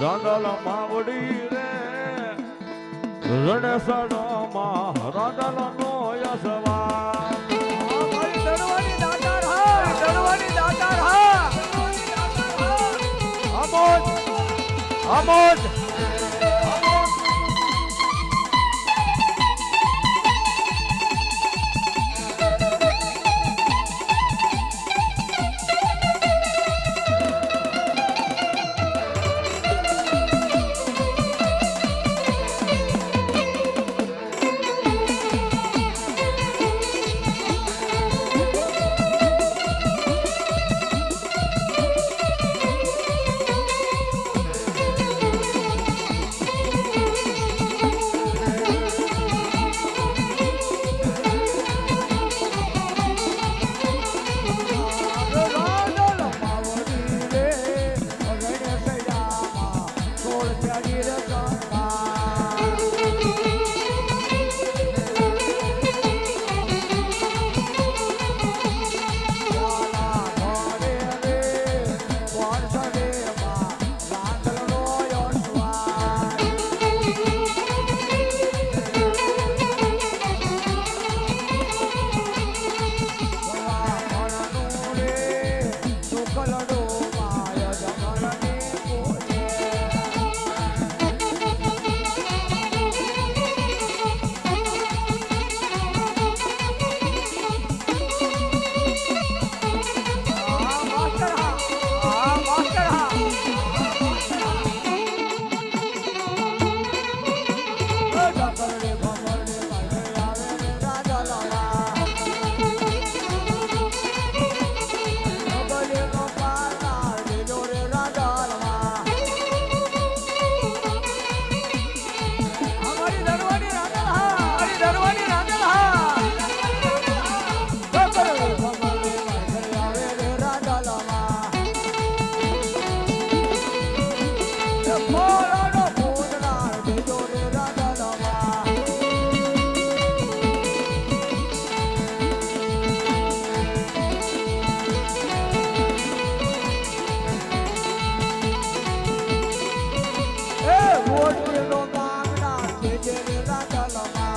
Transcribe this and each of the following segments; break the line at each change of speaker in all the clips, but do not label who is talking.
રાંદલ માવડી રે. રણસડો માં રાંદલ નો યસવા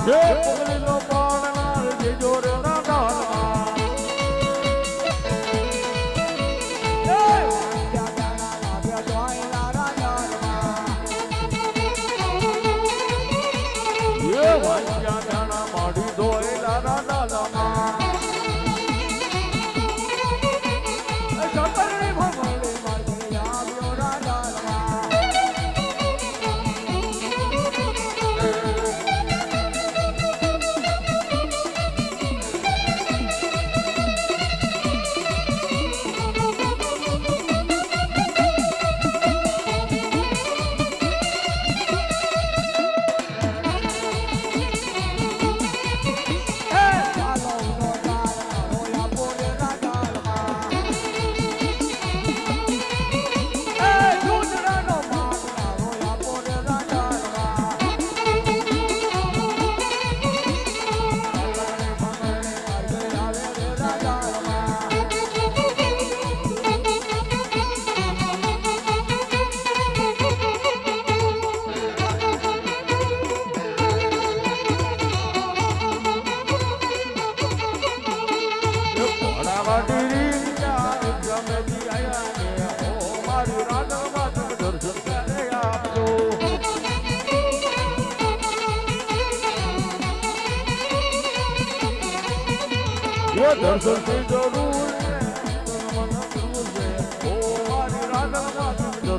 જે દર્શનની જરૂર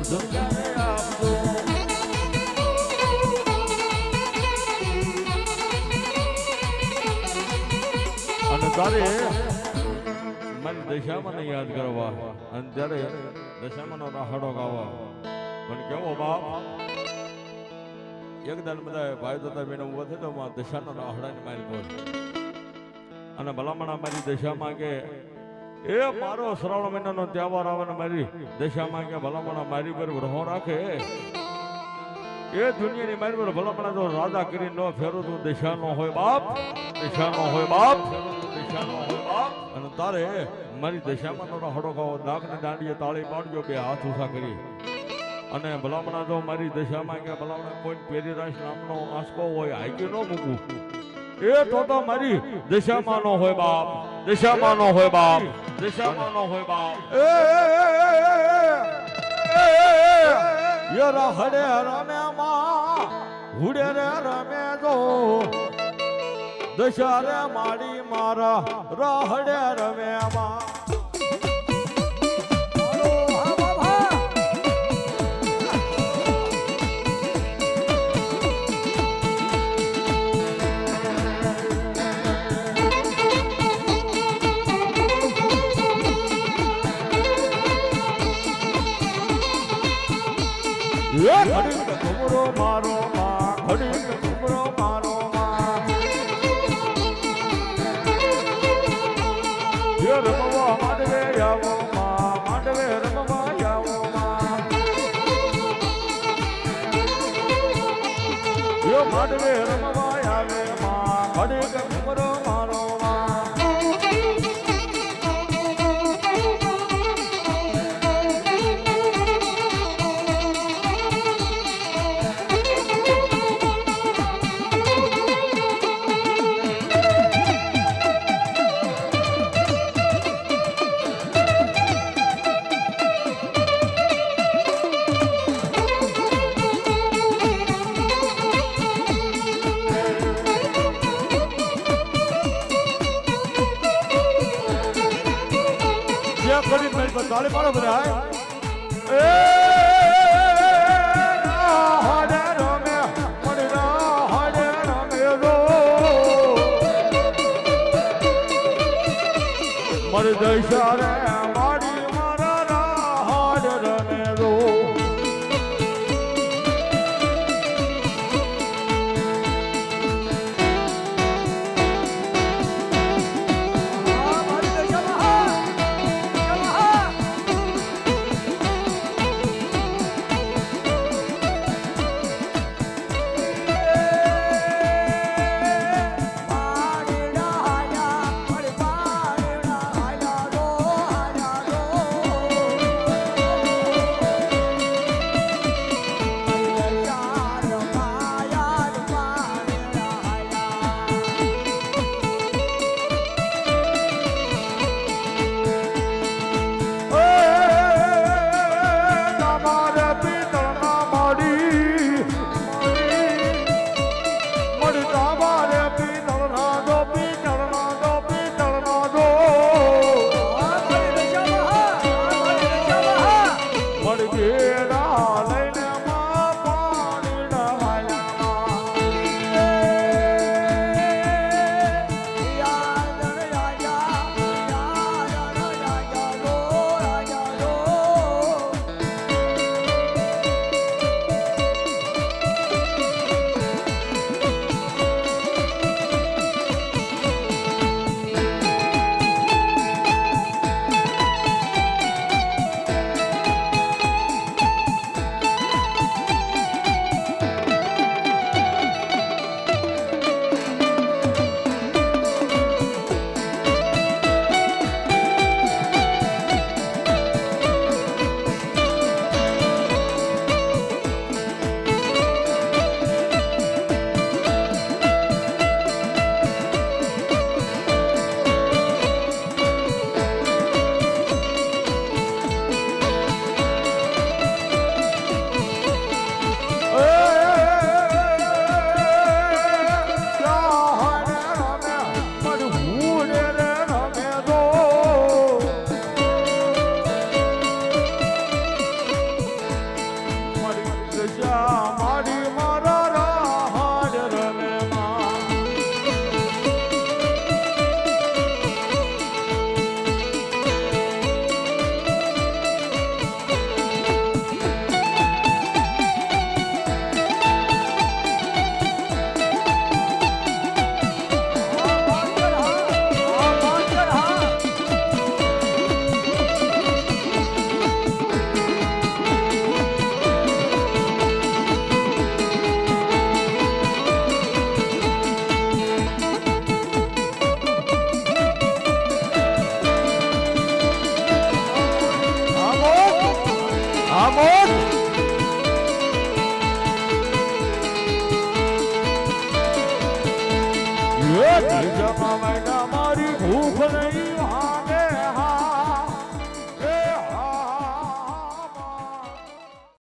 દર્શન ક્યારે આપજો અને તારે મન દશામાં યાદ કરવા, અને ત્યારે દશામાં નો રાહડો ગાવા. પણ કેવો બાપ? એક દાન બધા ભાઈ તો બેન ઊભો થયો તો માં દશાનો રાહડાની મારી બોલ અને ભલામણ મારી દશામાં કે, એ મારો શ્રાવણ મહિનાનો તહેવાર આવે મારી દશામાં કે ભલામણ મારી પર ગ્રહો રાખે. એ દુનિયાની મારી પર ભલામણ તો રાધા કરી ન ફેરો તું, દિશાનો હોય બાપ, દિશાનો હોય બાપ, દિશાનો હોય બાપ. અને તારે મારી દશામાં નો હડો ખાવો નાક ને દાંડીએ તાળી પાડજો, બે હાથ ઉષા કરી.
અને ભલામણા જો મારી દશામાં કે ભલામણા કોઈ પેરીરાશ નામનો આંસકો હોય, હાઈકી ન મૂકું. એ તો મારી દશામાં નો હોય બાપ દશામાં હોય બાપ દશામાં નો હોય બાપ એ યરા હડે રમે માં હુડે રે રમે જો દશારે માડી મારા રહડે રમે માં ઘુમરો મારો માં ખડીક ઘુમરો રમવા આવો માં ખડીક ઘુમરો તાળી પાડો બધા એ ના